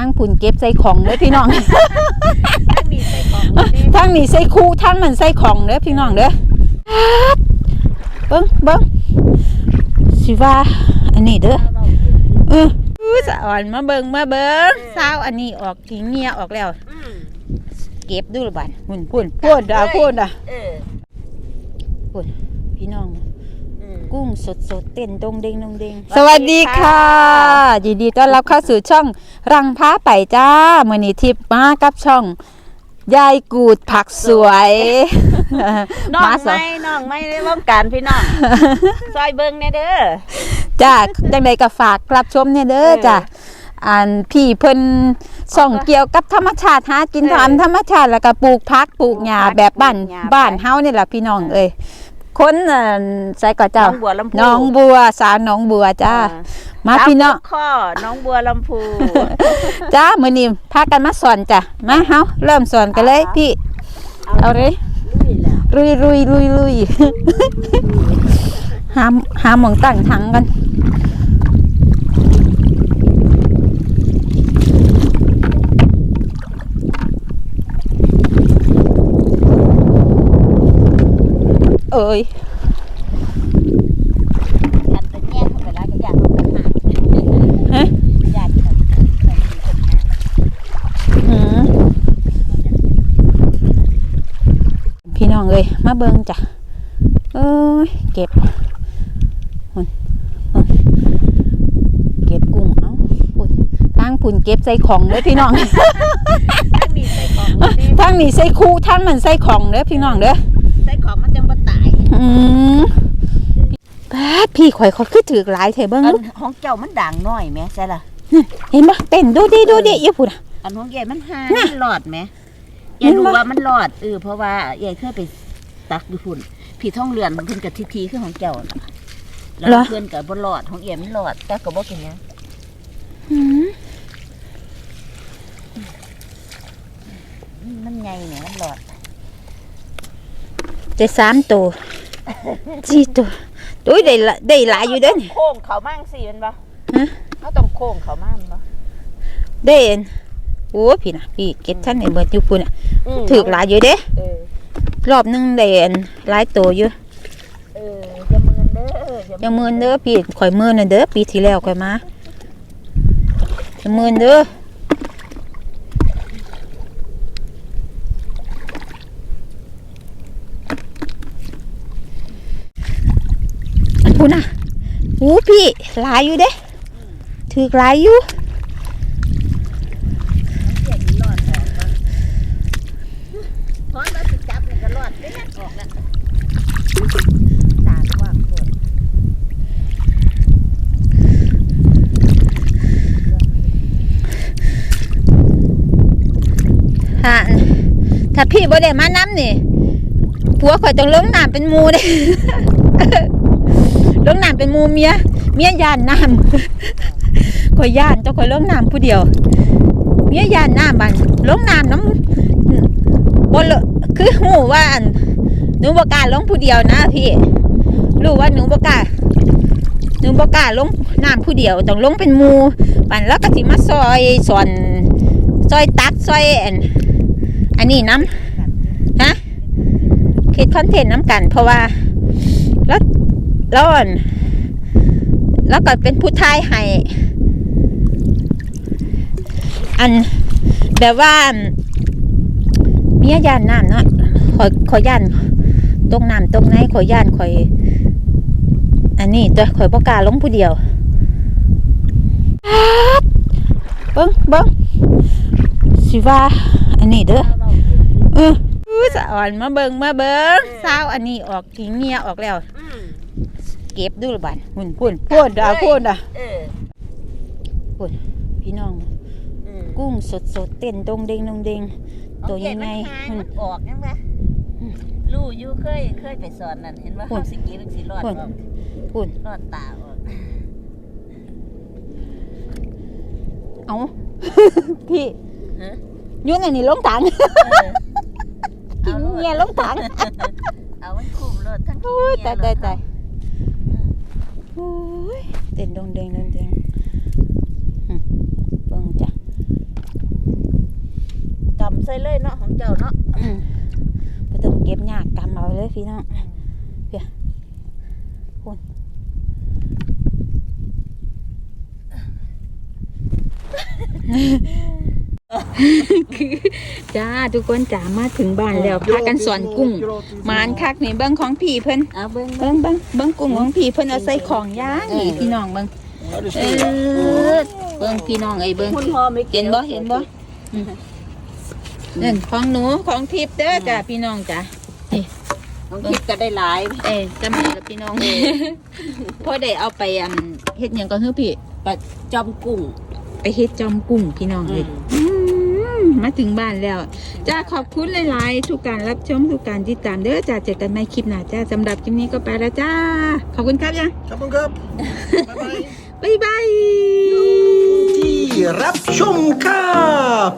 ทั้งผุนเก็บใส่ของเด้อพี่น้องถ้ามีใส่ของนี่เด้ทั้งนี่ใส่คู่ทั้งมันใส่ของเด้อพี่น้องเด้อเบิ้งเบิ้งสิว่าอันนี้เด้อเอาเราเอออู้สะอ่อนมาเบิ่งมาเบิ่งสาวอันนี้ออกกิงเงียออกแล้วอืมเก็บดูละบัดหุ่นพุ่นพูดอะพูดอะเออพี่น้องอืม กุ้งสดสดๆเต้นดงเด้งดงเด้งสวัสดีค่ะยินดีต้อนรับเข้าสู่ช่องรังพ้าไปจ้ามือนี้ทิพย์มากับช่องยายกูดผักสวยน้องมาสองไม่น้องไม่ได้วงการพี่น้องซอยเบิ่งแน่เด้อจ้าจังใดก็ฝากรับชมเนี่ยเด้อเออจ้าอันพี่เพิ่นส่องเกี่ยวกับธรรมชาติหากินเออตามธรรมชาติแล้วก็ปลูกพักปลูกหญ้าปลูกผักแบบบ้านปลูกหญ้าบ้านไปเฮานี่แหละพี่น้องเอ้ย คนอ่าใส่ก็น้เจ้าองบัวลำพู น้องบัวสาวน้องบัวจ้า มาพี่น้องตมข้อน้องบัวลำพู จ้ามื้อนี้พากันมาสอนจ้ะ มาเฮาเริ่มสอนกันเลยอ่าพี่ เอาเลยลุยแล้วลุยลุยลุยลุยหาหาหมองตั้งถังกัน ยอันเป็นแย่เข้าไปแล้วก็อยากเอาไปหาฮะอยากเอาไปหาหืมพี่น้องเอ้ยมาเบิงจ้ะเอ้ยเก็บหุ่นหุ่นเก็บกุ้งเอ้าปุ่นทางปุ่นเก็บใส่ของเด้อพี่น้องถ้ามีใส่ของนี่เด้ทางนี้ใส่คู่ทางมันใส่ของเด้อพี่น้องเด้อ ใส่ของมันจังบ่ตาย อืมแป๊ดพี่ข่อยเขาคือถือหลายเถอะเบิ้งอันลูกของเจ้ามันด่างน้อยแหม่ใช่ล่ะ เห็นปะเต้นดูดิดูดิอย่าพูดอะอันของใหญ่มันหาน่ะมันหลอดไหมยายรู้เห็นบ่ว่ามันหลอดเออเพราะว่าใหญ่เคยไปตักอยู่ฝุ่นผีท่องเรือนมันขึ้นกับทีทีคือของเจ้าน่ะแล้วเหรอเพื่อนกับบหลอดของเอี่ยมมันหลอด แต่ก็บอกกินเนี้ยอืมมันใหญ่เนี่ยมันหลอดได้สามตัว สี่ตัวอุ้ยได้ละได้หลายอยู่เด้อนี่ โค้งเขามั่งสิมันปะฮะ เขาต้องโค้งเขามั่งปะได้เอ็นโอ้พี่นะพี่เก็บท่านในเบิดอยู่ปุ่นอะมถือหลายอยู่เด้เออรอบหนึงได้เอ็นหลายตัวอยู่เอออย่ามือนเด้ออย่ามือนเด้อพี่ข่อยมือน่ะเด้อปีที่แล้วข่อยมาอย่ามือนเด้อ พูน่ะโอ้พี่หลายอยู่เด้ถือหลายอยู่พร้อมแล้วจับนี่ก็หลอดเล็ดออกแล้วตากว้างโคตรฮะถ้าพี่บ่ได้มาน้ำนี่ผัวข่อยต้องลงน้ำเป็นมูเด้ ลงน้ำเป็นมูเมียเมียย่านน้ำข่อยย่านต้องข่อยลงน้ำผู้เดียวเมียย่านน้ำบันลงน้ำน้ำบ่เลอะคือหูว่าอันหนูบ่กาลงผู้เดียวนะพี่รู้ว่าหนูบ่กาหนูบ่กาลงน้ำผู้เดียวต้องลงเป็นมูปันแล้วก็สิมาซอยสอนซอยตักซอยอันอันนี้น้ำฮะคิดคอนเทนต์น้ำกันเพราะว่า แล้อน แล้วก็เป็นผู้ทายให้อันแบบว่าเมียย่านน้ำเนาะขอยขอยย่านตรงน้ำตรงไหนขอยย่านขอย อันนี้ตัวขอยประกาลงผู้เดียวเบิ้งเบิ้งสิว่าอันนี้เด้อเอออู้สะอ่อนมาเบิ้งมาเบิ้งสาวอันนี้ออกกิงเงียออกแล้ว เก็บดูละบันพุ่นพุ่นพุ่นอะพุ่นอะเออพี่น้องอืมกุ้งสดสดๆเต้นดงเด้งดงเด้งตัวยังไงเอาเกล็ดมันหายมันออกยังไงลู่อยู่เคยเคยไปสอนนั่นเห็นว่าพูดเขาสิกีมันสิรอดพูดออกพุ่นรอดตาออกเอาพี่ฮะยุ่นอันนี้ลงถังเออกินเงียลงถังเอามันคุมรถทั้งโอ้ขี้ยเมีตายรตายถตายโอ้ย เต้นดงเดงดงเดงเบิ่งจ้ะกำใส่เลยเนาะของเจ้าเนาะไปต้องเก็บหยากกำเอาเลยพี่น้องเผื่อคุณ คือจ้าทุกคนจ๋ามาถึงบ้านแล้วพากันสอนกุ้งหมานคักนี่เบิ้งของพี่เพิ่นเอาเบิ่งเบิ้งเบิ้งเบิ้งกุ้งของพี่เพิ่นเอาใส่ของย่างนี่พี่น้องเบิ้ง Ja, det เอ står อเบิ้งพี่น้องเอ้ยเบิ้งคุณพ่อไม่เห็นบ่เห็นบ่อืมนั่นของหนูของทิพย์เด้อจ้ะพี่น้องจ้ะของคิดก็ได้หลายเอ้ยจำได้แล้วพี่น้องพอได้เอาไปอันเฮ็ดหยังก็คือพี่ปลาจอมกุ้งไปเฮ็ดจอมกุ้งพี่น้องเลยอื มมาถึงบ้านแล้วจ้าขอบคุณหลายๆ ทุกการรับชมทุกการติดตามเด้อจ้าเจอกันใหม่คลิปหน้าจ้าสำหรับคลิปนี้ก็ไปแล้วจ้า ขอบคุณครับยัง Kapp och kapp. Bye bye. บ๊ายบาย Die Rapsjomkap!